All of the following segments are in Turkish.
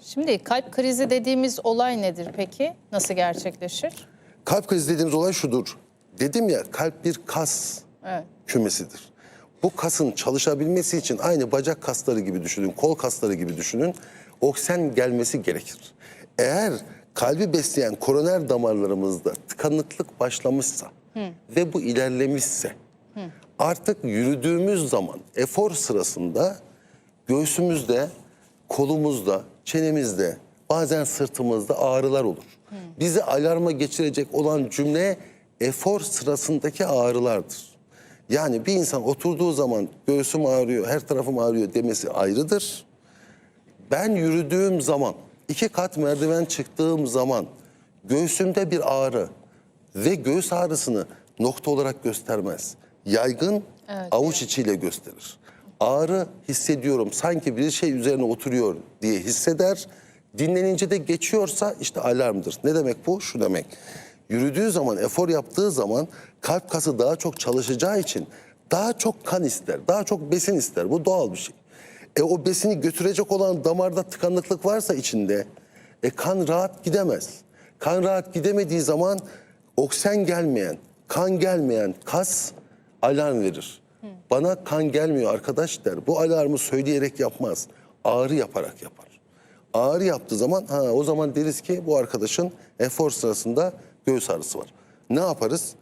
Şimdi kalp krizi dediğimiz olay nedir peki? Nasıl gerçekleşir? Kalp krizi dediğimiz olay şudur. Dedim ya kalp bir kas Evet. kümesidir. Bu kasın çalışabilmesi için aynı bacak kasları gibi düşünün, kol kasları gibi düşünün. Oksijen gelmesi gerekir. Eğer kalbi besleyen koroner damarlarımızda tıkanıklık başlamışsa ve bu ilerlemişse artık yürüdüğümüz zaman efor sırasında göğsümüzde, kolumuzda, çenemizde, bazen sırtımızda ağrılar olur. Bizi alarma geçirecek olan cümle efor sırasındaki ağrılardır. Yani bir insan oturduğu zaman göğsüm ağrıyor, her tarafım ağrıyor demesi ayrıdır. Ben yürüdüğüm zaman, iki kat merdiven çıktığım zaman göğsümde bir ağrı ve göğüs ağrısını nokta olarak göstermez. Yaygın avuç içiyle gösterir. Ağrı hissediyorum, sanki bir şey üzerine oturuyor diye hisseder. Dinlenince de geçiyorsa işte alarmdır. Ne demek bu? Şu demek. Yürüdüğü zaman, efor yaptığı zaman kalp kası daha çok çalışacağı için daha çok kan ister, daha çok besin ister. Bu doğal bir şey. E o besini götürecek olan damarda tıkanıklık varsa içinde e kan rahat gidemez. Kan rahat gidemediği zaman oksijen gelmeyen, kan gelmeyen kas alarm verir. Bana kan gelmiyor arkadaş der. Bu alarmı söyleyerek yapmaz. Ağrı yaparak yapar. Ağrı yaptığı zaman ha o zaman deriz ki bu arkadaşın efor sırasında göğüs ağrısı var. Ne yaparız?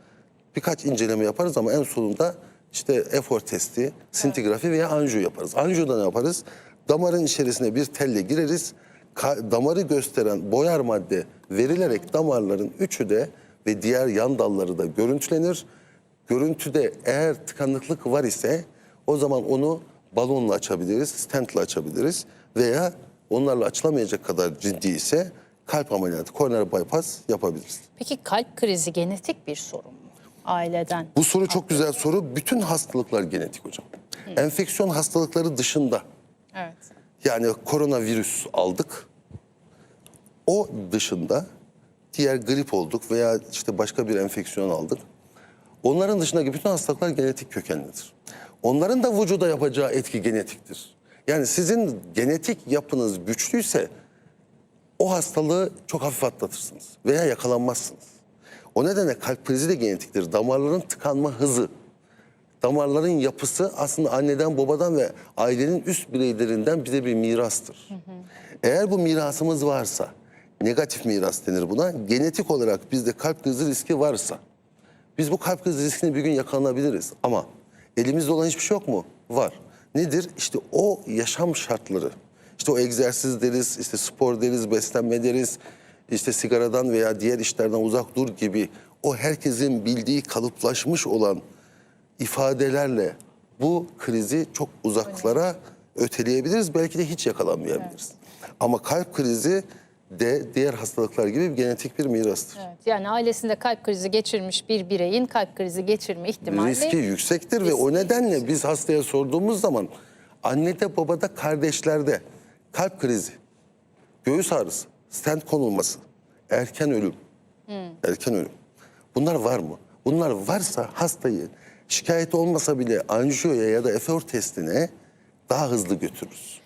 Birkaç inceleme yaparız ama en sonunda işte efor testi, sintigrafi veya anjiyo yaparız. Anjiyoda ne yaparız? Damarın içerisine bir telle gireriz. Ka- damarı gösteren boyar madde verilerek damarların üçü de ve diğer yan dalları da görüntülenir. Görüntüde eğer tıkanıklık var ise o zaman onu balonla açabiliriz, stentle açabiliriz veya onlarla açılamayacak kadar ciddi ise kalp ameliyatı, koroner bypass yapabiliriz. Peki kalp krizi genetik bir sorun mu? Aileden. Bu soru çok güzel soru. Bütün hastalıklar genetik hocam. Enfeksiyon hastalıkları dışında Evet. yani koronavirüs aldık. O dışında diğer grip olduk veya işte başka bir enfeksiyon aldık. Onların dışındaki bütün hastalıklar genetik kökenlidir. Onların da vücuda yapacağı etki genetiktir. Yani sizin genetik yapınız güçlüyse o hastalığı çok hafif atlatırsınız veya yakalanmazsınız. O nedenle kalp krizi de genetiktir. Damarların tıkanma hızı, damarların yapısı aslında anneden, babadan ve ailenin üst bireylerinden bize bir mirastır. Eğer bu mirasımız varsa, negatif miras denir buna, genetik olarak bizde kalp krizi riski varsa, biz bu kalp krizi riskine bir gün yakalanabiliriz. Ama elimizde olan hiçbir şey yok mu? Var. Nedir? İşte o yaşam şartları. İşte o egzersiz deriz, işte spor deriz, beslenme deriz, işte sigaradan veya diğer işlerden uzak dur gibi o herkesin bildiği kalıplaşmış olan ifadelerle bu krizi çok uzaklara öteleyebiliriz. Belki de hiç yakalanmayabiliriz. Ama kalp krizi de diğer hastalıklar gibi bir genetik bir mirastır. Evet. Yani ailesinde kalp krizi geçirmiş bir bireyin kalp krizi geçirme ihtimali riski yüksektir ve o nedenle biz hastaya sorduğumuz zaman annede babada kardeşlerde kalp krizi, göğüs ağrısı, stent konulması, erken ölüm, erken ölüm bunlar var mı? Bunlar varsa hastayı şikayet olmasa bile anjiyoya ya da efor testine daha hızlı götürürüz.